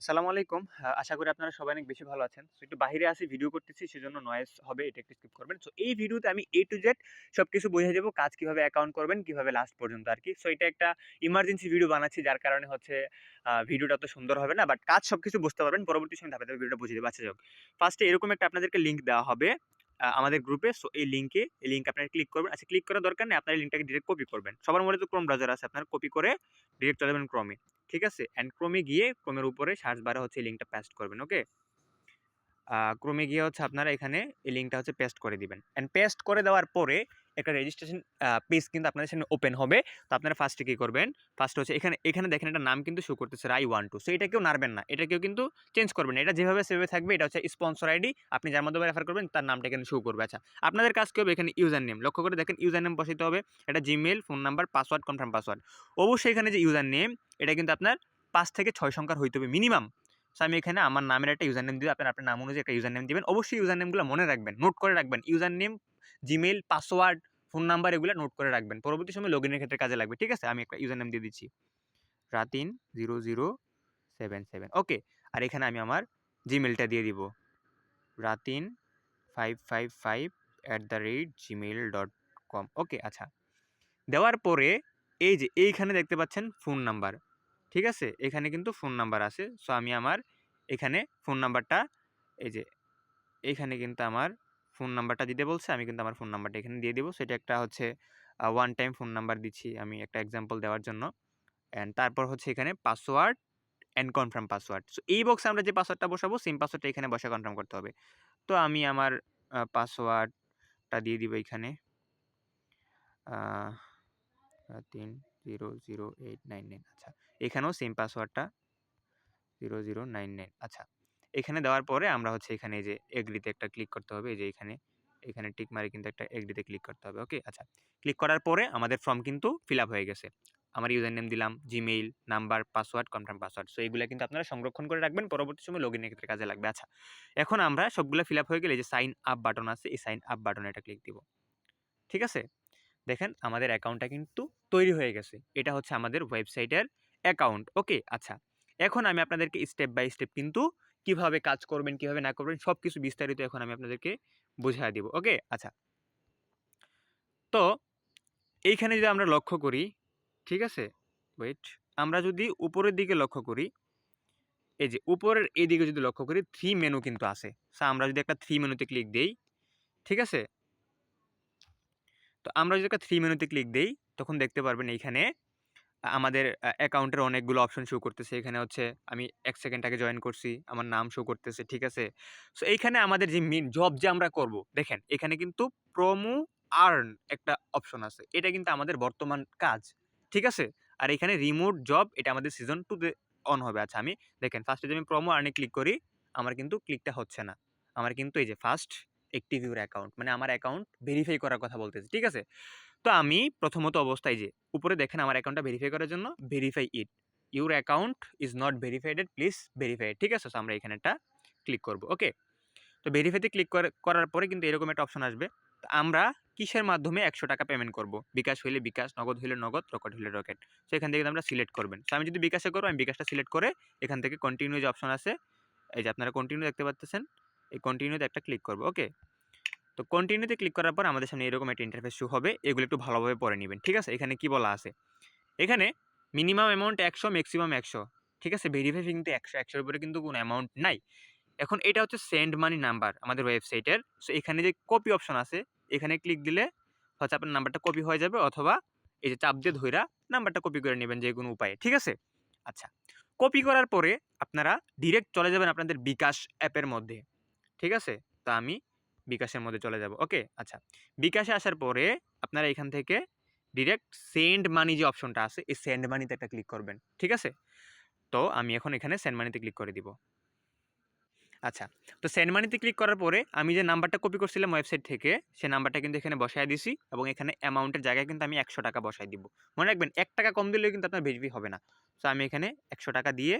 আসসালামু আলাইকুম। আশা করি আপনারা সবাই অনেক বেশি ভালো আছেন। সো একটু বাইরে আসি ভিডিও করতেছি সেজন্য নয়েস হবে এটা একটু স্কিপ করবেন। সো এই ভিডিওতে আমি এ টু জেড সব কিছু বোঝা যাব কাজ কীভাবে অ্যাকাউন্ট করবেন, কীভাবে লাস্ট পর্যন্ত আর কি সো এটা একটা ইমার্জেন্সি ভিডিও বানাচ্ছি যার কারণে হচ্ছে ভিডিওটা তো সুন্দর হবে না। বাট কাজ সব কিছু বুঝতে পারবেন। পরবর্তী সময় ভিডিওটা বুঝে দেবে আচ্ছা যাক। ফার্স্টে এরকম একটা আপনাদেরকে লিঙ্ক দেওয়া হবে আমাদের গ্রুপে। সো এই লিঙ্কে এই লিঙ্ক আপনারা ক্লিক করবেন। আচ্ছা ক্লিক করার দরকার নেই। আপনার লিঙ্কটাকে ডিরেক্ট কপি করবেন। সবার মধ্যে তো ক্রোম ব্রাউজার আছে। আপনার কপি করে ডিরেক্ট চলে যাবেন ক্রমে ঠিক আছে? অ্যান্ড ক্রমে গিয়ে ক্রমের উপরে সার্চ বারে হচ্ছে এই লিঙ্কটা পেস্ট করবেন। ওকে? ক্রমে গিয়ে হচ্ছে আপনারা এখানে এই লিঙ্কটা হচ্ছে পেস্ট করে দিবেন। অ্যান্ড পেস্ট করে দেওয়ার পরে একটা রেজিস্ট্রেশন পেজ কিন্তু আপনাদের সামনে ওপেন হবে। তো আপনারা ফার্স্ট কি করবেন? ফার্স্ট হচ্ছে এখানে, এখানে দেখেন একটা নাম কিন্তু শো করতেছে I want to। সো এটাকেও নাড়বেন না। এটাকেও কিন্তু চেঞ্জ করবেন না। এটা যেভাবে সেভাবে থাকবে। এটা হচ্ছে স্পন্সর আইডি। আপনি যার মাধ্যমে রেফার করবেন তার নামটা এখানে শো করবে। আচ্ছা আপনাদের কাজ কি হবে? এখানে ইউজার নেম। লক্ষ্য করে দেখেন ইউজার নেম বসাইতে হবে। এটা Gmail, phone number, password, confirm password. অবশ্যই এখানে যে ইউজার নেম এটা কিন্তু আপনার ৫ থেকে ৬ সংখ্যার হইতে হবে মিনিমাম। সো আমি এখানে আমার নামের একটা ইউজার নেম দিব। আপনারা আপনার নাম অনুযায়ী একটা ইউজার নেম দিবেন। অবশ্যই ইউজার নেমগুলো মনে রাখবেন। নোট করে রাখবেন। User name, Gmail, password, phone number এগুলা নোট করে রাখবেন। পরবর্তী সময়ে লগইনের ক্ষেত্রে কাজে লাগবে। ঠিক আছে? আমি একটা ইউজার নেম দিয়ে দিচ্ছি। রাতিন 0077 ওকে। আর এখানে আমি আমার জিমেইলটা দিয়ে দিব। রাতিন 555@gmail.com ওকে আচ্ছা। দেওয়ার পরে এই যে এইখানে দেখতে পাচ্ছেন ফোন নাম্বার। ঠিক আছে? এখানে কিন্তু ফোন নাম্বার আছে। সো আমি আমার এখানে ফোন নাম্বারটা এই যে এইখানে কিন্তু আমার ফোন নাম্বারটা দিতে বলছে। আমি কিন্তু আমার ফোন নাম্বারটা এখানে দিয়ে দেবো সেটা একটা হচ্ছে ওয়ান টাইম ফোন নাম্বার দিচ্ছি আমি একটা এক্সাম্পল দেওয়ার জন্য। অ্যান্ড তারপর হচ্ছে এখানে password and confirm password. So এই বক্সে আমরা যে পাসওয়ার্ডটা বসাবো সেম পাসওয়ার্ডটা এখানে বসে কনফার্ম করতে হবে। তো আমি আমার পাসওয়ার্ডটা দিয়ে দিব এখানে তিন, zero zero eight nine nine আচ্ছা। এখানেও সেম পাসওয়ার্ডটা 0099 আচ্ছা। এখানে দেওয়ার পরে আমরা হচ্ছে এখানে যে এগ্রি তে একটা ক্লিক করতে হবে। এই যে এখানে, এখানে টিক মারে কিন্তু একটা এগ্রি তে ক্লিক করতে হবে। ওকে? আচ্ছা। ক্লিক করার পরে আমাদের ফর্ম কিন্তু ফিল হয়ে গেছে। আমার ইউজার নেম দিলাম, Gmail, number, password, confirm password. So এগুলা কিন্তু আপনারা সংরক্ষণ করে রাখবেন। পরবর্তী সময় লগ লগইনের ক্ষেত্রে কাজে লাগবে। আচ্ছা। এখন আমরা সবগুলা ফিল হয়ে গেলে যে সাইন আপ বাটন আছে, এই সাইন আপ বাটনে একটা ক্লিক দিব। ঠিক আছে? দেখেন আমাদের অ্যাকাউন্টটা কিন্তু তৈরি হয়ে গেছে। এটা হচ্ছে আমাদের ওয়েবসাইটের অ্যাকাউন্ট। ওকে? আচ্ছা। এখন আমি আপনাদেরকে স্টেপ বাই স্টেপ কিন্তু কীভাবে কাজ করবেন, কীভাবে না করবেন সব কিছু বিস্তারিত এখন আমি আপনাদেরকে বুঝায়া দিব। ওকে? আচ্ছা। তো এইখানে যদি আমরা লক্ষ্য করি, ঠিক আছে? ওয়েট। আমরা যদি উপরের দিকে লক্ষ্য করি, এই যে উপরের এদিকে যদি লক্ষ্য করি থ্রি মেনু কিন্তু আছে। সো আমরা যদি একটা থ্রি মেনুতে ক্লিক দেই, ঠিক আছে? তো আমরা যদি একটা থ্রি মেনুতে ক্লিক দেই, তখন দেখতে পারবেন এইখানে আমাদের অ্যাকাউন্টের অনেকগুলো অপশন শো করতেছে। এখানে হচ্ছে আমি এক সেকেন্ড আগে জয়েন করছি। আমার নাম শো করতেছে। ঠিক আছে? সো এইখানে আমাদের যে মেইন জব যে আমরা করব, দেখেন এখানে কিন্তু প্রোমো আর্ন একটা অপশন আছে। এটা কিন্তু আমাদের বর্তমান কাজ। ঠিক আছে? আর এখানে রিমোট জব এটা আমাদের সিজন 2 তে অন হবে। আচ্ছা আমি দেখেন ফার্স্ট যদি আমি প্রোমো আর্নে ক্লিক করি, আমার কিন্তু ক্লিকটা হচ্ছে না। আমার কিন্তু এই যে ফার্স্ট অ্যাক্টিভ ইউর অ্যাকাউন্ট মানে আমার অ্যাকাউন্ট ভেরিফাই করার কথা বলতেছে। ঠিক আছে? তো আমি প্রথমত অবস্থায় যে উপরে দেখেন আমার অ্যাকাউন্টটা ভেরিফাই করার জন্য verify it. Your account is not verified please verify ঠিক আছে? আমরা এখানে একটা ক্লিক করব। ওকে? তো ভেরিফাই তে ক্লিক করার পরে কিন্তু এরকম একটা অপশন আসবে। তো আমরা কিসের মাধ্যমে ৳১০০ পেমেন্ট করব? বিকাশ হইলে বিকাশ, নগদ হইলে নগদ, রকেট হইলে রকেট। সো এখান থেকে আমরা সিলেক্ট করবেন। সো আমি যদি বিকাশে করব আমি বিকাশটা সিলেক্ট করে এখান থেকে কন্টিনিউ যে অপশন আছে, এই যে আপনারা কন্টিনিউ দেখতে পারতেছেন। এই কন্টিনিউতে একটা ক্লিক করব ওকে? তো কন্টিনিউতে ক্লিক করার পর আমাদের সামনে এরকম একটা ইন্টারফেস শো হবে। এগুলো একটু ভালোভাবে পরে নিবেন। ঠিক আছে? এখানে কি বলা আছে? এখানে মিনিমাম অ্যামাউন্ট ১০০, ম্যাক্সিমাম ১০০ ঠিক আছে? ভেরিফাই কিন্তু একশো একশোর উপরে কিন্তু কোনো অ্যামাউন্ট নাই। এখন এটা হচ্ছে সেন্ড মানি নাম্বার আমাদের ওয়েবসাইটের। সো এখানে যে কপি অপশন আছে, এখানে ক্লিক দিলে হচ্ছে আপনার নাম্বারটা কপি হয়ে যাবে অথবা এই যে চাপ দিয়ে ধইরা নাম্বারটা কপি করে নেবেন যে কোনো উপায়ে। ঠিক আছে? আচ্ছা। কপি করার পরে আপনারা ডিরেক্ট চলে যাবেন আপনাদের বিকাশ অ্যাপের মধ্যে। ঠিক আছে? তা আমি বিকাশের মধ্যে চলে যাব। ওকে? আচ্ছা। বিকাশে আসার পরে আপনারা এখান থেকে ডিরেক্ট সেন্ড মানি যে অপশনটা আছে, এই সেন্ড মানিতে একটা ক্লিক করবেন। ঠিক আছে? তো আমি এখন এখানে সেন্ড মানিতে ক্লিক করে দিব। আচ্ছা। তো সেন্ড মানিতে ক্লিক করার পরে আমি যে নাম্বারটা কপি করছিলাম ওয়েবসাইট থেকে, সে নাম্বারটা কিন্তু এখানে বসায় দিছি এবং এখানে অ্যামাউন্টের জায়গায় কিন্তু আমি ৳১০০ বসায় দিব। মনে রাখবেন ৳১ কম দিলেও কিন্তু আপনার ভেরিফাই হবে না। সো আমি এখানে ৳১০০ দিয়ে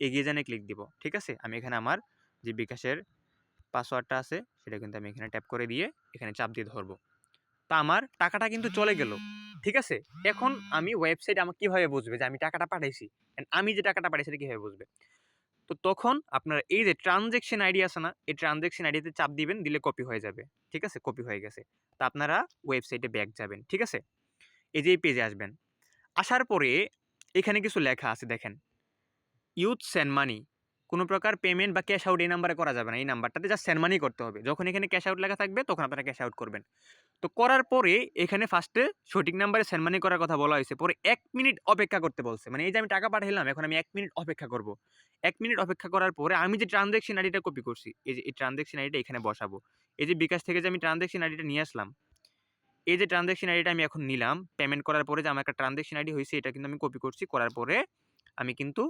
এগিয়ে এ ক্লিক দিব। ঠিক আছে? আমি এখানে আমার যে বিকাশের পাসওয়ার্ডটা আছে, সেটা কিন্তু আমি এখানে ট্যাপ করে দিয়ে এখানে চাপ দিয়ে ধরবো তো আমার টাকাটা কিন্তু চলে গেল। ঠিক আছে? এখন আমি ওয়েবসাইট আমাকে কীভাবে বুঝবে যে আমি টাকাটা পাঠাইছি? আমি যে টাকাটা পাঠাইছি সেটা কীভাবে বুঝবে? তো তখন আপনার এই যে ট্রানজ্যাকশন আইডি আছে না এই ট্রানজ্যাকশন আইডিতে চাপ দিবেন দিলে কপি হয়ে যাবে ঠিক আছে কপি হয়ে গেছে তা আপনারা ওয়েবসাইটে ব্যাক যাবেন ঠিক আছে এই যে এই পেজে আসবেন আসার পরে এখানে কিছু লেখা আছে দেখেন ইউথ সেন্ড মানি কোনো প্রকার পেমেন্ট বা ক্যাশ আউট এই নাম্বারে করা যাবে না। এই নাম্বারটাতে জাস্ট সেন্ড মানি করতে হবে। যখন এখানে ক্যাশ আউট লেখা থাকবে, তখন আপনারা ক্যাশ আউট করবেন। তো করার পরে এখানে ফার্স্টে সঠিক নাম্বারে সেন্ড মানি করার কথা বলা হয়েছে। পরে এক মিনিট অপেক্ষা করতে বলছে। মানে এই যে আমি টাকা পাঠাইলাম, এখন আমি এক মিনিট অপেক্ষা করব। এক মিনিট অপেক্ষা করার পরে আমি যে ট্রানজ্যাকশন আইডিটা কপি করছি, এই যে, এই ট্রানজ্যাকশন আইডিটা এখানে বসাবো। এই যে বিকাশ থেকে যে আমি ট্রানজ্যাকশন আইডিটা নিয়ে আসলাম, এই যে ট্রানজ্যাকশন আইডিটা আমি এখন নিলাম পেমেন্ট করার পরে যে আমার একটা ট্রানজ্যাকশন আইডি হয়েছে, এটা কিন্তু আমি কপি করছি। করার পরে আমি কিন্তু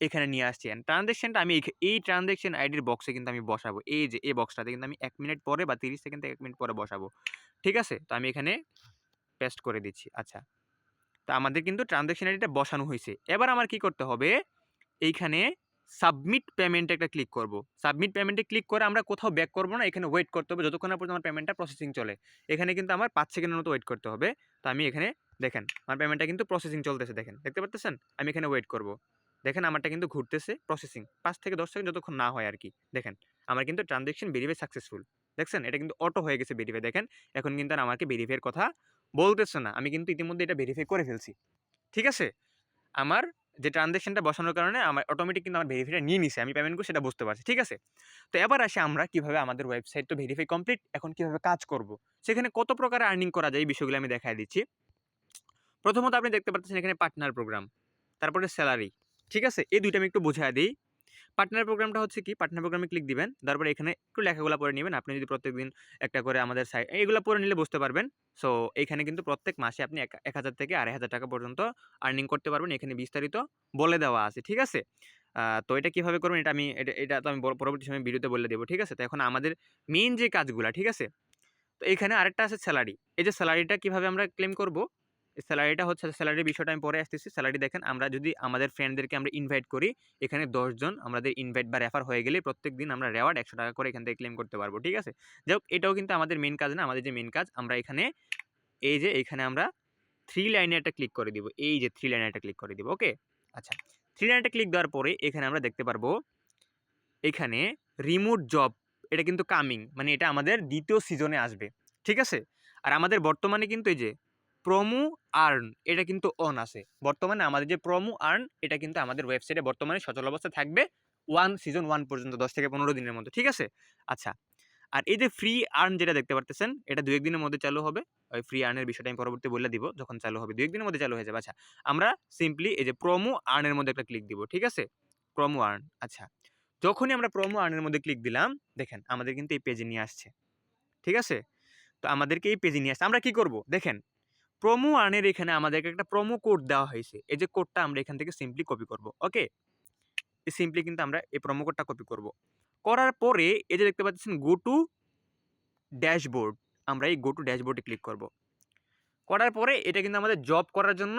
এখানে নিয়ে আসছি। ট্রানজ্যাকশনটা আমি এই ট্রানজ্যাকশন আইডির বক্সে কিন্তু আমি বসাবো। এই যে, এই বক্সটাতে কিন্তু আমি এক মিনিট পরে বা তিরিশ সেকেন্ড থেকে এক মিনিট পরে বসাবো। ঠিক আছে? তো আমি এখানে পেস্ট করে দিচ্ছি। আচ্ছা। তো আমাদের কিন্তু ট্রানজ্যাকশন আইডিটা বসানো হয়েছে। এবার আমার কি করতে হবে? এইখানে সাবমিট পেমেন্টে একটা ক্লিক করব। সাবমিট পেমেন্টে ক্লিক করে আমরা কোথাও ব্যাক করব না, এখানে ওয়েট করতে হবে। যতক্ষণ পর্যন্ত আমার পেমেন্টটা প্রসেসিং চলে। এখানে কিন্তু আমার পাঁচ সেকেন্ডের মতো ওয়েট করতে হবে। তো আমি এখানে দেখেন, আমার পেমেন্টটা কিন্তু প্রসেসিং চলতেছে। দেখেন, দেখতে পাচ্ছেন আমি এখানে ওয়েট করব। দেখেন আমারটা কিন্তু ঘুরতেছে প্রসেসিং পাঁচ থেকে দশ সেকেন্ড যতক্ষণ না হয় আর কি দেখেন, আমার কিন্তু ট্রানজেকশন ভেরিফাই সাকসেসফুল দেখছেন? এটা কিন্তু অটো হয়ে গেছে ভেরিফাই দেখেন, এখন কিন্তু আর আমাকে ভেরিফাইয়ের কথা বলতেছে না। আমি কিন্তু ইতিমধ্যে এটা ভেরিফাই করে ফেলছি। ঠিক আছে? আমার যে ট্রানজ্যাকশনটা বসানোর কারণে আমার অটোমেটিক কিন্তু আমার ভেরিফাইটা নিয়ে নিছে। আমি পেমেন্ট করে সেটা বুঝতে পারছি। ঠিক আছে? তো এবার আসে আমরা কীভাবে আমাদের ওয়েবসাইট তো ভেরিফাই কমপ্লিট এখন কীভাবে কাজ করব? সেখানে কত প্রকার আর্নিং করা যায় এই বিষয়গুলো আমি দেখাই দিচ্ছি। প্রথমত আপনি দেখতে পাচ্ছেন এখানে পার্টনার প্রোগ্রাম তারপরে স্যালারি ঠিক আছে? এই দুইটা আমি একটু বোঝাই দিই। পার্টনার প্রোগ্রামটা হচ্ছে কি? পার্টনার প্রোগ্রামে ক্লিক দিবেন তারপরে এখানে একটু লেখাগুলো পড়ে নেবেন। আপনি যদি প্রত্যেকদিন একটা করে আমাদের সাইট এইগুলো পড়ে নিলে বুঝতে পারবেন। সো এখানে কিন্তু প্রত্যেক মাসে আপনি এক হাজার থেকে আড়াই হাজার টাকা পর্যন্ত আর্নিং করতে পারবেন। এখানে বিস্তারিত বলে দেওয়া আছে, ঠিক আছে? তো এটা কীভাবে করবেন এটা আমি, এটা এটা তো আমি পরবর্তী সময় ভিডিওতে বলে দেবো, ঠিক আছে? তো এখন আমাদের মেইন যে কাজগুলো, ঠিক আছে? তো এখানে আরেকটা আছে স্যালারি এই যে স্যালারিটা কীভাবে আমরা ক্লেম করব? স্যালারিটা হচ্ছে স্যালারির বিষয়টা আমি পরে আসতেছি। স্যালারি দেখেন, আমরা যদি আমাদের ফ্রেন্ডদেরকে আমরা ইনভাইট করি, এখানে দশজন আমাদের ইনভাইট বা রেফার হয়ে গেলে প্রত্যেক দিন আমরা রেওয়ার্ড একশো টাকা করে এখান থেকে ক্লেম করতে পারব, ঠিক আছে? যাই হোক, এটাও কিন্তু আমাদের মেন কাজ না, আমাদের যে মেন কাজ, আমরা এখানে, এই যে এখানে আমরা থ্রি লাইনে একটা ক্লিক করে দিব, এই যে থ্রি লাইনে একটা ক্লিক করে দিব ওকে আচ্ছা থ্রি লাইনে একটা ক্লিক দেওয়ার পরে এখানে আমরা দেখতে পারব, এখানে রিমোট জব এটা কিন্তু কামিং মানে এটা আমাদের দ্বিতীয় সিজনে আসবে, ঠিক আছে? আর আমাদের বর্তমানে কিন্তু এই যে প্রমো আর্ন এটা কিন্তু অন আছে। বর্তমানে আমাদের যে প্রমো আর্ন এটা কিন্তু আমাদের ওয়েবসাইটে বর্তমানে সচল অবস্থায় থাকবে ওয়ান সিজন ওয়ান পর্যন্ত, দশ থেকে পনেরো দিনের মধ্যে, ঠিক আছে? আচ্ছা আর এই যে ফ্রি আর্ন যেটা দেখতে পারতেছেন, এটা দু একদিনের মধ্যে চালু হবে। ওই ফ্রি আর্নের বিষয়টা আমি পরবর্তী বলে দিব, যখন চালু হবে। দু একদিনের মধ্যে চালু হয়ে যাবে। আচ্ছা আমরা সিম্পলি এই যে প্রমো আর্নের মধ্যে একটা ক্লিক দিব, ঠিক আছে? প্রমো আর্ন আচ্ছা যখনই আমরা প্রমো আর্নের মধ্যে ক্লিক দিলাম, দেখেন, আমাদের কিন্তু এই পেজে নিয়ে আসছে, ঠিক আছে? তো আমাদেরকে এই পেজে নিয়ে আসছে। আমরা কি করব? দেখেন প্রোমো আর্নের এখানে আমাদেরকে একটা প্রোমো কোড দেওয়া হয়েছে। এই যে কোডটা আমরা এখান থেকে সিম্পলি কপি করব ওকে এই সিম্পলি কিন্তু আমরা এই প্রোমো কোডটা কপি করব। করার পরে এই যে দেখতে পাচ্ছেন গো টু ড্যাশবোর্ড আমরা এই গো টু ড্যাশবোর্ডে ক্লিক করব। করার পরে এটা কিন্তু আমাদের জব করার জন্য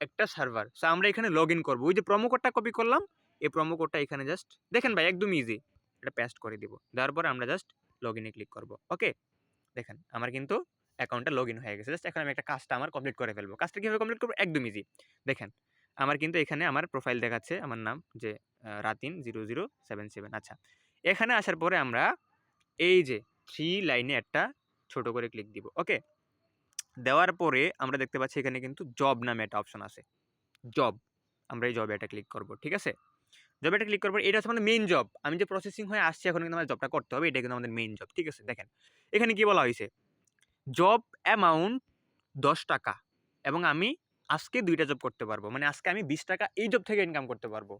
একটা সার্ভার সো আমরা এখানে লগ ইন করব। ওই যে প্রোমো কোডটা কপি করলাম, এই প্রোমো কোডটা এখানে জাস্ট দেখেন ভাই, একদম ইজি এটা পেস্ট করে দিব। দেওয়ার পরে আমরা জাস্ট লগ ইনে ক্লিক করব ওকে দেখেন, আমার কিন্তু অ্যাকাউন্টটা লগ ইন হয়ে গেছে। জাস্ট এখন আমি একটা কাজটা আমার কমপ্লিট করে ফেলব। কাজটা কীভাবে কমপ্লিট করব? একদম ইজি দেখেন, আমার কিন্তু এখানে আমার প্রোফাইল দেখাচ্ছে আমার নাম যে Ratin zero zero seven seven. আচ্ছা এখানে আসার পরে আমরা এই যে থ্রি লাইনে একটা ছোট করে ক্লিক দিব ওকে দেওয়ার পরে আমরা দেখতে পাচ্ছি এখানে কিন্তু জব নামে একটা অপশন আছে। জব আমরা এই জবে এটা ক্লিক করব, ঠিক আছে? জবে এটা ক্লিক করব, এটা হচ্ছে আমাদের মেইন জব আমি যে প্রসেসিং হয়ে আসছি, এখন কিন্তু আমাদের জবটা করতে হবে এটা কিন্তু আমাদের মেইন জব ঠিক আছে? দেখেন, এখানে কি বলা হয়েছে? জব অ্যামাউন্ট দশ টাকা এবং আমি আজকে দুইটা জব করতে পারব। মানে আজকে আমি বিশ টাকা এই জব থেকে ইনকাম করতে পারব।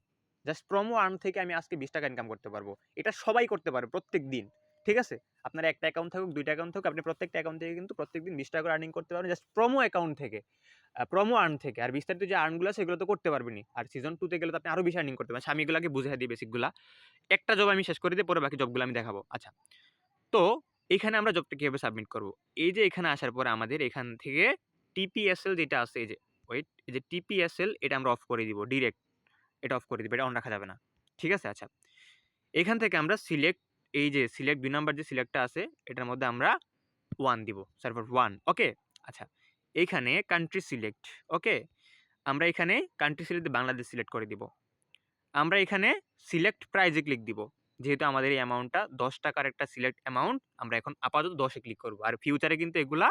জাস্ট প্রমো আর্ন থেকে আমি আজকে বিশ টাকা ইনকাম করতে পারব। এটা সবাই করতে পারবে প্রত্যেক দিন, ঠিক আছে? আপনার একটা অ্যাকাউন্ট থাকুক, দুইটা অ্যাকাউন্ট থাকুক, আপনি প্রত্যেকটা অ্যাকাউন্ট থেকে কিন্তু প্রত্যেক দিন বিশ টাকা করে আর্নিং করতে পারবেন। জাস্ট প্রমো অ্যাকাউন্ট থেকে প্রমো আর্ন থেকে। আর বিস্তারিত যে আর্নগুলো সেগুলো তো করতে পারবেনি আর সিজন টুতে গেলে তো আপনি আরও বেশি আর্নিং করতে পারেন আমি এগুলোকে বুঝিয়ে দিই বেসিকগুলা একটা জব আমি শেষ করে দিয়ে পরে বাকি জবগুলো আমি দেখাবো। আচ্ছা তো এখানে আমরা জবটা কীভাবে সাবমিট করব? এই যে এখানে আসার পরে আমাদের এখান থেকে টিপিএসএল যেটা আছে, এই যে ওয়েট এই যে টিপিএসএল এটা আমরা অফ করে দিব ডিরেক্ট এটা অফ করে দিব, এটা অন রাখা যাবে না। ঠিক আছে? আচ্ছা। এখান থেকে আমরা সিলেক্ট এই যে সিলেক্ট দুই নাম্বার যে সিলেক্টটা আছে, এটার মধ্যে আমরা ওয়ান দিব সার্ভার ওয়ান ওকে আচ্ছা। এইখানে কান্ট্রি সিলেক্ট ওকে আমরা এখানে কান্ট্রি সিলেক্ট বাংলাদেশ সিলেক্ট করে দিব। আমরা এখানে সিলেক্ট প্রাইজে ক্লিক দিব। যেহেতু আমাদের এই অ্যামাউন্টটা দশ টাকার একটা সিলেক্ট অ্যামাউন্ট আমরা এখন আপাতত দশে ক্লিক করব। আর ফিউচারে কিন্তু এগুলা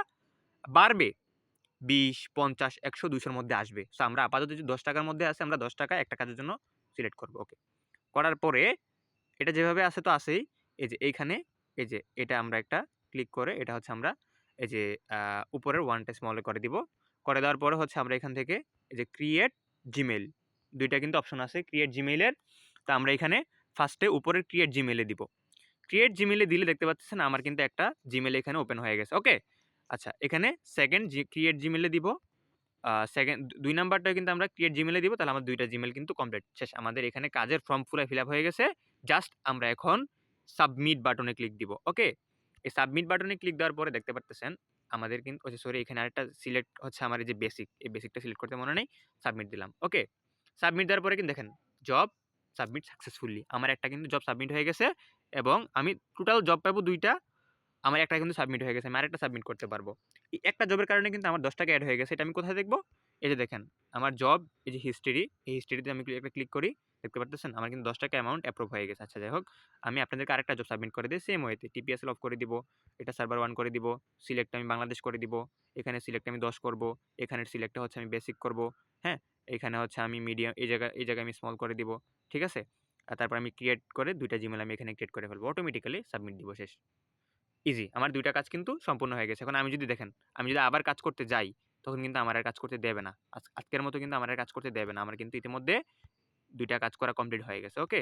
বাড়বে। বিশ, পঞ্চাশ, একশো দুশোর মধ্যে আসবে। সো আমরা আপাতত যদি দশ টাকার মধ্যে আসে, আমরা দশ টাকা একটা কাজের জন্য সিলেক্ট করব। ওকে করার পরে এটা যেভাবে আসে তো আসেই। এই যে এইখানে, এই যে এটা আমরা একটা ক্লিক করে, এটা হচ্ছে আমরা এই যে উপরের ওয়ানটা স্মলে করে দিব। করে দেওয়ার পরে হচ্ছে আমরা এখান থেকে এই যে ক্রিয়েট জিমেল দুইটা কিন্তু অপশন আছে। ক্রিয়েট জিমেইলের তো আমরা এখানে ফার্স্টে উপরের ক্রিয়েট জিমেলে দিব। ক্রিয়েট জিমেলে দিলে দেখতে পাচ্ছেন আমার কিন্তু একটা জিমেল এখানে ওপেন হয়ে গেছে ওকে আচ্ছা এখানে সেকেন্ড ক্রিয়েট জিমেলে দিব। সেকেন্ড দুই নাম্বারটা কিন্তু আমরা ক্রিয়েট জিমেলে দিব, তাহলে আমার দুইটা জিমেল কিন্তু কমপ্লিট শেষ। আমাদের এখানে কাজের ফর্ম ফুলে ফিল আপ হয়ে গেছে। জাস্ট আমরা এখন সাবমিট বাটনে ক্লিক দিব ওকে এই সাবমিট বাটনে ক্লিক দেওয়ার পরে দেখতে পারতেছেন, আমাদের কিন্তু সরি এখানে আরেকটা সিলেক্ট হচ্ছে আমার এই যে বেসিক এই বেসিকটা সিলেক্ট করতে মনে নেই সাবমিট দিলাম ওকে সাবমিট দেওয়ার পরে কিন্তু দেখেন জব সাবমিট সাকসেসফুলি আমার একটা কিন্তু জব সাবমিট হয়ে গেছে এবং আমি টোটাল জব পাবো দুইটা, আমার একটা কিন্তু সাবমিট হয়ে গেছে, আমি আরেকটা সাবমিট করতে পারব। এই একটা জবের কারণে কিন্তু আমার দশটাকে অ্যাড হয়ে গেছে, এটা আমি কোথায় দেখব? এই যে দেখেন, আমার জব এই যে হিস্ট্রি এই হিস্ট্রিতে আমি একটা ক্লিক করি। দেখতে পারতেছেন? আমার কিন্তু দশ টাকা অ্যামাউন্ট অ্যাপ্রুভ হয়ে গেছে। আচ্ছা যাই হোক আমি আপনাদেরকে আরেকটা জব সাবমিট করে দিই। সেম ওয়েতে টিপিএসএল অফ করে দিব, এটা সার্ভার ওয়ান করে দিব সিলেক্ট আমি বাংলাদেশ করে দিব, এখানে সিলেক্ট আমি দশ করব, এখানে সিলেক্টে হচ্ছে আমি বেসিক করব হ্যাঁ? এখানে হচ্ছে আমি মিডিয়াম এই জায়গায় এই জায়গায় আমি স্মল করে দিব, ঠিক আছে? আর তারপর আমি ক্রিয়েট করে দুইটা জিমেল আমি এখানে ক্রিয়েট করে ফেলব অটোমেটিক্যালি সাবমিট দিব, শেষ। ইজি আমার দুইটা কাজ কিন্তু সম্পূর্ণ হয়ে গেছে। এখন আমি যদি দেখেন, আমি যদি আবার কাজ করতে যাই, তখন কিন্তু আমার আর কাজ করতে দেবে না। আজ- আজকের মতো কিন্তু আমার আর কাজ করতে দেবে না। আমার কিন্তু ইতিমধ্যে দুইটা কাজ করা কমপ্লিট হয়ে গেছে ওকে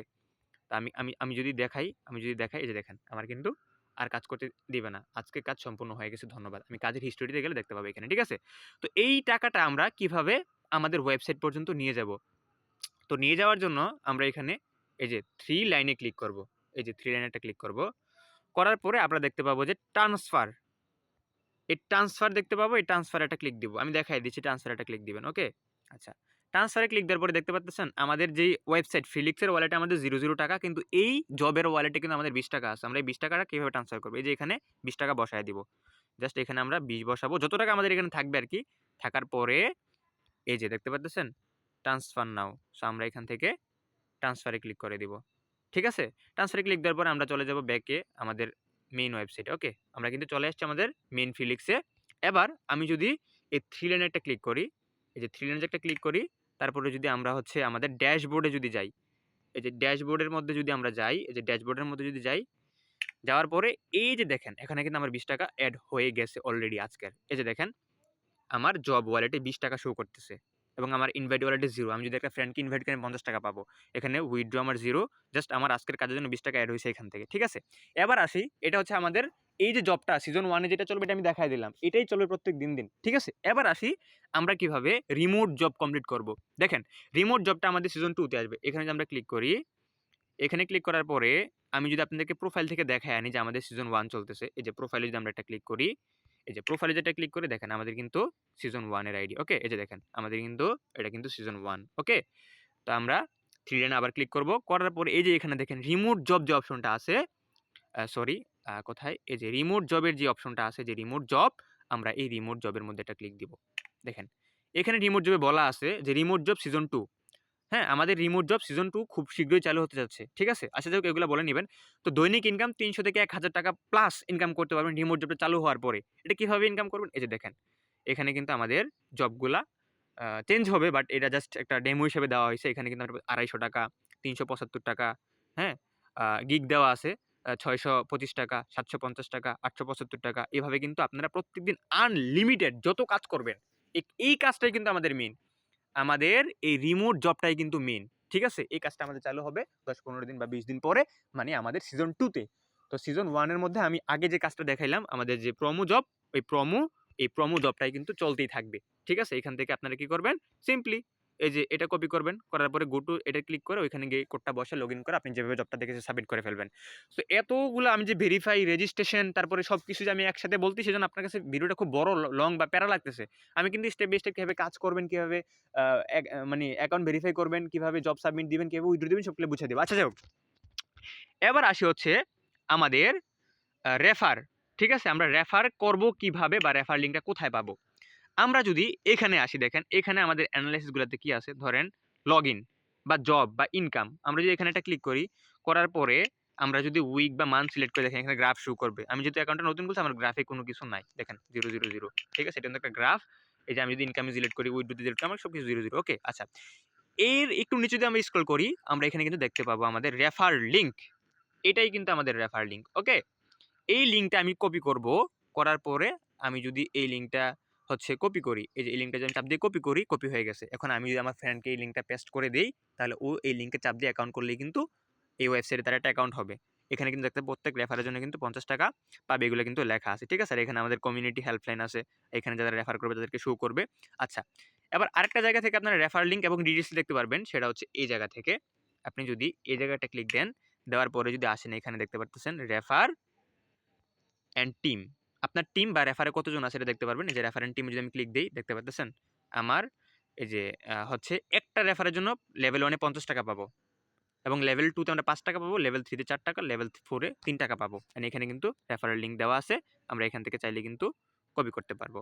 তা আমি আমি আমি যদি দেখাই, আমি যদি দেখাই, এই যে দেখেন, আমার কিন্তু আর কাজ করতে দিবে না। আজকে কাজ সম্পূর্ণ হয়ে গেছে, ধন্যবাদ। আমি কাজের হিস্টোরিতে গেলে দেখতে পাবো এখানে, ঠিক আছে? তো এই টাকাটা আমরা কীভাবে আমাদের ওয়েবসাইট পর্যন্ত নিয়ে যাব? তো নিয়ে যাওয়ার জন্য আমরা এখানে এই যে থ্রি লাইনে ক্লিক করব। এই যে থ্রি লাইনেটা ক্লিক করব। করার পরে আমরা দেখতে পাবো যে ট্রান্সফার এই ট্রান্সফার দেখতে পাবো, এই ট্রান্সফার একটা ক্লিক দিব। আমি দেখাই দিচ্ছি ট্রান্সফার একটা ক্লিক দিবেন ওকে আচ্ছা। ট্রান্সফারে ক্লিক দেওয়ার পরে দেখতে পাচ্ছেন আমাদের যেই ওয়েবসাইট ফিলিক্সের ওয়ালেটে আমাদের জিরো জিরো টাকা, কিন্তু এই জবের ওয়ালেটে কিন্তু আমাদের বিশ টাকা আছে। আমরা এই বিশ টাকাটা কীভাবে ট্রান্সফার করব? এই যে এখানে বিশ টাকা বসায় দিব। জাস্ট এখানে আমরা বিশ বসাবো। যত টাকা আমাদের এখানে থাকবে আর কি, থাকার পরে এই যে দেখতে পাচ্ছেন ট্রান্সফার নাও সো আমরা এখান থেকে ট্রান্সফারে ক্লিক করে দিব। ঠিক আছে? ট্রান্সফারে ক্লিক দেওয়ার পরে আমরা চলে যাব ব্যাকে আমাদের মেইন ওয়েবসাইটে ওকে আমরা কিন্তু চলে আসছি আমাদের মেইন ফিলিক্সে এবার আমি যদি এই থ্রি লাইনে একটা ক্লিক করি, এই যে থ্রি লাইনে একটা ক্লিক করি তারপরে যদি আমরা হচ্ছে আমাদের ড্যাশবোর্ডে যদি যাই, এই যে ড্যাশবোর্ডের মধ্যে যদি আমরা যাই, এই যে ড্যাশবোর্ডের মধ্যে যদি যাই, যাওয়ার পরে এই যে দেখেন, এখানে কিন্তু আমার বিশ টাকা অ্যাড হয়ে গেছে অলরেডি আজকের। এই যে দেখেন, আমার জব ওয়ালেটে বিশ টাকা শো করতেছে এবং আমার ইনভাইট ওয়ালেটে জিরো আমি যদি একটা ফ্রেন্ডকে ইনভাইট করি, পঞ্চাশ টাকা পাবো। এখানে উইথড্র আমার জিরো জাস্ট আমার আজকের কাজের জন্য বিশ টাকা অ্যাড হয়েছে এখান থেকে, ঠিক আছে? এবার আসি, এটা হচ্ছে আমাদের এই যে জবটা সিজন ওয়ানে যেটা চলবে এটা আমি দেখাই দিলাম, এটাই চলবে প্রত্যেক দিন দিন, ঠিক আছে? এবার আসি আমরা কীভাবে রিমোট জব কমপ্লিট করব। দেখেন রিমোট জবটা আমাদের সিজন টুতে আসবে, এখানে যদি আমরা ক্লিক করি, এখানে ক্লিক করার পরে আমি যদি আপনাদেরকে প্রোফাইল থেকে দেখাই আনি যে আমাদের সিজন ওয়ান চলতেছে, এই যে প্রোফাইলে যদি আমরা একটা ক্লিক করি, এই যে প্রোফাইলে যেটা ক্লিক করে, দেখেন আমাদের কিন্তু সিজন ওয়ানের আইডি ওকে এই যে দেখেন, আমাদের কিন্তু, এটা কিন্তু সিজন ওয়ান ওকে তো আমরা থ্রি লাইনে আবার ক্লিক করব, করার পরে এই যে এখানে দেখেন রিমোট জব যে অপশনটা আছে সরি কোথায়? এই যে রিমোট জবের যে অপশনটা আছে, যে রিমোট জব আমরা এই রিমোট জবের মধ্যে একটা ক্লিক দিব। দেখেন, এখানে রিমোট জবে বলা আছে যে রিমোট জব সিজন টু হ্যাঁ? আমাদের রিমোট জব সিজন টু খুব শীঘ্রই চালু হতে যাচ্ছে, ঠিক আছে? আচ্ছা যাই এগুলো বলে নেবেন। তো দৈনিক ইনকাম তিনশো থেকে এক হাজার টাকা প্লাস ইনকাম করতে পারবেন রিমোট জবটা চালু হওয়ার পরে। এটা কীভাবে ইনকাম করবেন? এই যে দেখেন, এখানে কিন্তু আমাদের জবগুলা চেঞ্জ হবে বাট এটা জাস্ট একটা ডেমো হিসেবে দেওয়া হয়েছে। এখানে কিন্তু আড়াইশো টাকা, তিনশো পঁচাত্তর টাকা হ্যাঁ? গিগ দেওয়া আছে। ছয়শো পঁচিশ টাকা, সাতশো পঞ্চাশ টাকা, আটশো পঁচাত্তর টাকা। এভাবে কিন্তু আপনারা প্রত্যেকদিন আনলিমিটেড যত কাজ করবেন এই- কাজটাই কিন্তু আমাদের মেন আমাদের এই রিমোট জবটাই কিন্তু মেন ঠিক আছে? এই কাজটা আমাদের চালু হবে দশ পনেরো দিন বা বিশ দিন পরে মানে আমাদের সিজন টুতে তো। সিজন ওয়ানের মধ্যে আমি আগে যে কাজটা দেখাইলাম, আমাদের যে প্রমো জব ওই প্রমো এই প্রমো জবটাই কিন্তু চলতেই থাকবে, ঠিক আছে? এখান থেকে আপনারা কি করবেন? সিম্পলি এই যে এটা কপি করবেন, করার পরে গো টু এটা ক্লিক করে ওইখানে গিয়ে কোডটা বসে লগ ইন করে আপনি যেভাবে জবটা দেখেছে সাবমিট করে ফেলবেন। তো এতগুলো আমি যে ভেরিফাই রেজিস্ট্রেশন তারপরে সব কিছু যে আমি একসাথে বলতে সেজন্য আপনার কাছে ভিডিওটা খুব বড় লং বা প্যারা লাগতেছে। আমি কিন্তু স্টেপ বাই স্টেপ কীভাবে কাজ করবেন, কীভাবে মানে অ্যাকাউন্ট ভেরিফাই করবেন, কীভাবে জব সাবমিট দিবেন, কীভাবে উইথড্র দিবেন সবগুলো বুঝে দেবো। আচ্ছা যাই এবার আসি হচ্ছে আমাদের রেফার ঠিক আছে? আমরা রেফার করব কীভাবে বা রেফার লিঙ্কটা কোথায় পাবো? আমরা যদি এখানে আসি দেখেন, এখানে আমাদের অ্যানালাইসিসগুলোতে কি আছে? ধরেন লগ ইন বা জব বা ইনকাম আমরা যদি এখানে একটা ক্লিক করি, করার পরে আমরা যদি উইক বা মান্থ সিলেক্ট করে দেখেন, এখানে গ্রাফ শো করবে। আমি যেহেতু অ্যাকাউন্টটা নতুন করছি আমার গ্রাফে কোনো কিছু নাই। দেখেন জিরো জিরো জিরো ঠিক আছে? এটা একটা গ্রাফ এই যে আমি যদি ইনকামে সিলেক্ট করি উইথ সিলেক্ট আমার সব কিছু জিরো জিরো ওকে আচ্ছা। এর একটু নিচে যদি আমরা স্ক্রল করি, আমরা এখানে কিন্তু দেখতে পাবো আমাদের রেফার লিঙ্ক এটাই কিন্তু আমাদের রেফার লিঙ্ক ওকে এই লিঙ্কটা আমি কপি করব। করার পরে আমি যদি এই লিঙ্কটা হচ্ছে কপি করি। এই যে এই লিঙ্কটা আমি চাপ দিয়ে কপি করি কপি হয়ে গেছে। এখন আমি যদি আমার ফ্রেন্ডকে এই লিঙ্কটা পেস্ট করে দিই, তাহলে ও এই লিঙ্কে চাপ দিয়ে অ্যাকাউন্ট করলেই কিন্তু এই ওয়েবসাইটে তার একটা অ্যাকাউন্ট হবে। এখানে কিন্তু দেখতে প্রত্যেক রেফারের জন্য কিন্তু পঞ্চাশ টাকা পাবে এগুলো কিন্তু লেখা আছে, ঠিক আছে? আর এখানে আমাদের কমিউনিটি হেল্পলাইন আছে। এখানে যারা রেফার করবে তাদেরকে শো করবে। আচ্ছা এবার আরেকটা জায়গা থেকে আপনারা রেফার লিঙ্ক এবং ডিটেলস দেখতে পারবেন, সেটা হচ্ছে এই জায়গা থেকে। আপনি যদি এই জায়গাটা ক্লিক দেন, দেওয়ার পরে যদি আসেন এখানে দেখতে পারতেছেন রেফার অ্যান্ড টিম আপনার টিম বা রেফারে কতজন আছে এটা দেখতে পারবেন। এই যে রেফার অ্যান্ড টিমে যদি আমি ক্লিক দিই, দেখতে পাচ্ছেন আমার এই যে হচ্ছে একটা রেফারের জন্য লেভেল ওয়ানে পঞ্চাশ টাকা পাবো এবং লেভেল টুতে আমরা পাঁচ টাকা পাবো লেভেল থ্রিতে চার টাকা লেভেল ফোরে তিন টাকা পাবো। And এখানে কিন্তু রেফারের লিঙ্ক দেওয়া আছে। আমরা এখান থেকে চাইলে কিন্তু কপি করতে পারব।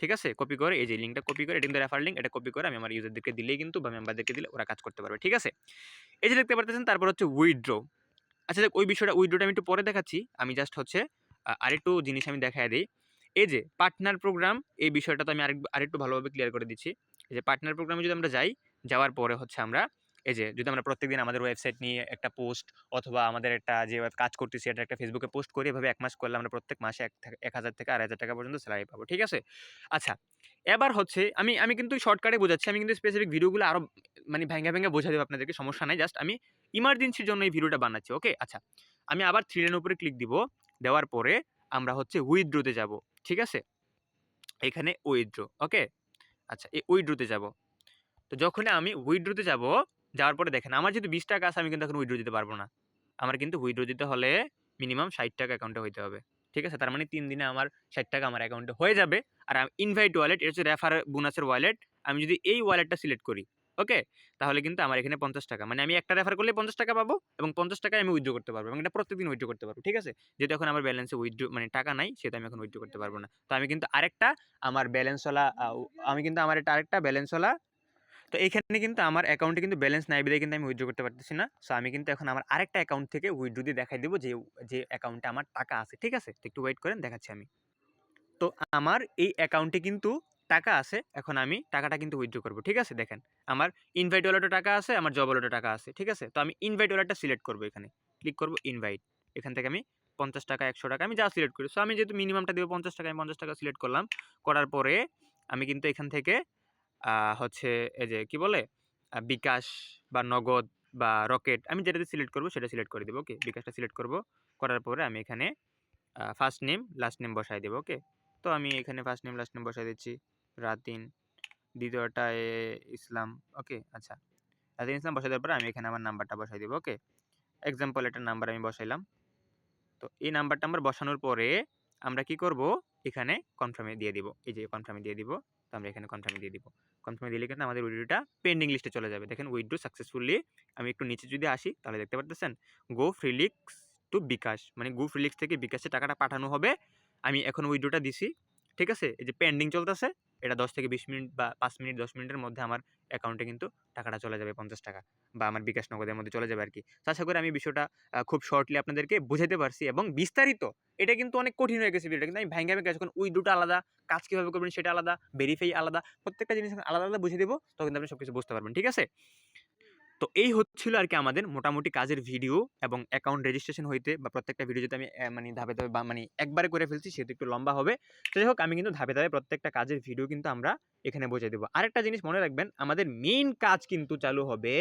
ঠিক আছে? কপি করে, এই যে লিঙ্কটা কপি করে, এটা কিন্তু রেফার লিঙ্ক এটা কপি করে আমি আমার ইউজারদেরকে দিলেই কিন্তু বা মেম্বারদেরকে দিলে ওরা কাজ করতে পারবে। ঠিক আছে? এই যে দেখতে পারতেছেন, তারপর হচ্ছে উইড্রো আচ্ছা দেখ, ওই বিষয়টা উইড্রোটা আমি একটু পরে দেখাচ্ছি। আমি জাস্ট হচ্ছে আরেকটু জিনিস আমি দেখাই দিই। এই যে পার্টনার প্রোগ্রাম এই বিষয়টা তো আমি আরেক আরেকটু ভালোভাবে ক্লিয়ার করে দিচ্ছি। এই যে পার্টনার প্রোগ্রামে যদি আমরা যাই, যাওয়ার পরে হচ্ছে আমরা, এই যে যদি আমরা প্রত্যেকদিন আমাদের ওয়েবসাইট নিয়ে একটা পোস্ট অথবা আমাদের একটা যে কাজ করতেছি, এটা একটা ফেসবুকে পোস্ট করি, এভাবে এক মাস করলে আমরা প্রত্যেক মাসে এক এক হাজার থেকে আড়াই হাজার টাকা পর্যন্ত স্যালারি পাবো, ঠিক আছে? আচ্ছা এবার হচ্ছে আমি আমি কিন্তু শর্টকাটে বোঝাচ্ছি, আমি কিন্তু স্পেসিফিক ভিডিওগুলো আরও মানে ভেঙে ভেঙে বোঝা দেবো আপনাদেরকে, সমস্যা নাই জাস্ট আমি ইমার্জেন্সির জন্য এই ভিডিওটা বানাচ্ছি ওকে আচ্ছা আমি আবার থ্রি উপরে ক্লিক দিব। দেওয়ার পরে আমরা হচ্ছে উইথড্রোতে যাব, ঠিক আছে? এখানে উইথড্রো ওকে আচ্ছা এই উইথড্রোতে যাব। তো যখন আমি উইথড্রোতে যাব, যাওয়ার পরে দেখেন, আমার যেহেতু বিশ টাকা আছে, আমি কিন্তু এখন উইথড্রো দিতে পারব না। আমার কিন্তু উইথড্রো দিতে হলে মিনিমাম ষাট টাকা অ্যাকাউন্টে হইতে হবে, ঠিক আছে? তার মানে তিন দিনে আমার ষাট টাকা আমার অ্যাকাউন্টে হয়ে যাবে। আর ইনভাইট ওয়ালেট এটা হচ্ছে রেফার বোনাসের ওয়ালেট আমি যদি এই ওয়ালেটটা সিলেক্ট করি ওকে? তাহলে কিন্তু আমার এখানে পঞ্চাশ টাকা। মানে আমি একটা রেফার করলে পঞ্চাশ টাকা পাবো এবং পঞ্চাশ টাকায় আমি উইথড্রো করতে পারব এবং এটা প্রত্যেকদিন উইথড্রো করতে পারব, ঠিক আছে? যেহেতু এখন আমার ব্যালেন্সে উইথড্রো মানে টাকা নাই সেটা আমি এখন উইথড্রো করতে পারব না। তো আমি কিন্তু আরেকটা আমার ব্যালেন্সওয়ালা আমি কিন্তু আমার এটা আরেকটা ব্যালেন্সওয়ালা তো এখানে কিন্তু আমার অ্যাকাউন্টে কিন্তু ব্যালেন্স নাই বিদায় কিন্তু আমি উইথড্র করতে পারতেছি না। সো আমি কিন্তু এখন আমার আরেকটা অ্যাকাউন্ট থেকে উইথড্র দিয়ে দেখাই দেবো যে যে অ্যাকাউন্টে আমার টাকা আছে, ঠিক আছে? তো একটু ওয়েট করেন, দেখাচ্ছি আমি। তো আমার এই অ্যাকাউন্টে কিন্তু টাকা আছে, এখন আমি টাকাটা কিন্তু উইথড্র করব, ঠিক আছে? দেখেন, আমার ইনভাইট ওয়ালেটে টাকা আছে, আমার জব ওয়ালেটে টাকা আছে, ঠিক আছে? তো আমি ইনভাইট ওয়ালেটটা সিলেক্ট করব এখানে ক্লিক করব ইনভাইট এখান থেকে আমি পঞ্চাশ টাকা, একশো টাকা আমি যা সিলেক্ট করি সো আমি যেহেতু মিনিমামটা দেবো পঞ্চাশ টাকা, আমি পঞ্চাশ টাকা সিলেক্ট করলাম, করার পরে আমি কিন্তু এখান থেকে হচ্ছে এই যে কি বলে বিকাশ বা নগদ বা রকেট, আমি যেটাতে সিলেক্ট করব সেটা সিলেক্ট করে দেবো ওকে বিকাশটা সিলেক্ট করব, করার পরে আমি এখানে ফার্স্ট নেম লাস্ট নেম বসাই দেবো ওকে তো আমি এখানে ফার্স্ট নেম লাস্ট নেম বসাই দিচ্ছি। রাতিন দ্বিতীয়টায় ইসলাম, ওকে আচ্ছা। রাতিন ইসলাম বসাই দেওয়ার পরে আমি এখানে আমার নাম্বারটা বসাই দেবো, ওকে? এক্সাম্পল একটা নাম্বার আমি বসাইলাম। তো এই নাম্বারটা আমার বসানোর পরে আমরা কি করব? এখানে কনফার্মে দিয়ে দিব। এই যে কনফার্মে দিয়ে দিব, তো আমরা এখানে কনফার্মে দিয়ে দিব। কনফার্মে দিলে কিন্তু আমাদের উইড্রোটা পেন্ডিং লিস্টে চলে যাবে। দেখেন উইড্রো সাকসেসফুলি আমি একটু নিচে যদি আসি, তাহলে দেখতে পারতেছেন গো ফ্রিলিক্স টু বিকাশ মানে গো ফ্রিলিক্স থেকে বিকাশে টাকাটা পাঠানো হবে। আমি এখন উইড্রোটা দিছি। ঠিক আছে? এই যে পেন্ডিং চলতেছে, এটা দশ থেকে বিশ মিনিট বা পাঁচ মিনিট, দশ মিনিটের মধ্যে আমার অ্যাকাউন্টে কিন্তু টাকাটা চলে যাবে পঞ্চাশ টাকা বা আমার বিকাশ নগদের মধ্যে চলে যাবে আর কি আশা করি আমি বিষয়টা খুব শর্টলি আপনাদেরকে বুঝাতে পারছি এবং বিস্তারিত, এটা কিন্তু অনেক কঠিন হয়ে গেছে ভিডিওটা, কিন্তু আমি ভেঙে ভেঙে যখন দুটো আলাদা, কাজ কীভাবে করবেন সেটা আলাদা ভেরিফাই আলাদা, প্রত্যেকটা জিনিস আলাদা আলাদা বুঝিয়ে দেবো, তখন আপনি সব কিছু বুঝতে পারবেন, ঠিক আছে? তো এই হচ্ছিল আর কি আমাদের মোটামুটি কাজের ভিডিও এবং অ্যাকাউন্ট রেজিস্ট্রেশন হইতে বা প্রত্যেকটা ভিডিও যদি আমি মানে ধাপে ধাপে বা মানে একবারে করে ফেলছি, সেটা একটু লম্বা হবে। তো যাই হোক, আমি কিন্তু ধাপে ধাপে প্রত্যেকটা কাজের ভিডিও কিন্তু আমরা এখানে বোঝাই দেবো। আরেকটা জিনিস মনে রাখবেন, আমাদের মেইন কাজ কিন্তু চালু হবে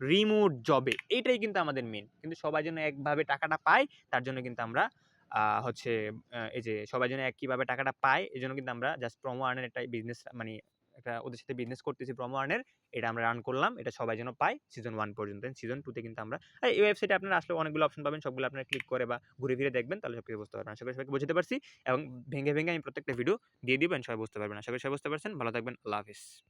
রিমোট জবে এইটাই কিন্তু আমাদের মেন কিন্তু সবাই যেন একভাবে টাকাটা পায়, তার জন্য কিন্তু আমরা হচ্ছে এই যে সবাই যেন একইভাবে টাকাটা পায় এই জন্য কিন্তু আমরা জাস্ট প্রমো আর্নের একটা বিজনেস মানে একটা ওদের সাথে বিজনেস করতেছি প্রমো আর্নের এটা আমরা রান করলাম, এটা সবাই যেন পায় সিজন ওয়ান পর্যন্ত। সিজন টুতে কিন্তু আমরা, আর এই ওয়েবসাইটে আপনারা আসলে অনেকগুলো অপশন পাবেন, সবগুলো আপনারা ক্লিক করে বা ঘুরে ফিরে দেখবেন, তাহলে সব কিছু বুঝতে পারবেন। আশা করি সবাইকে বুঝতে পারছি। এবং ভেঙে ভেঙে আমি প্রত্যেকটা ভিডিও দিয়ে দিবেন, সবাই বুঝতে পারবেন। আশা করি সবাই বুঝতে পারছেন। ভালো থাকবেন। আল্লাহ হাফিজ।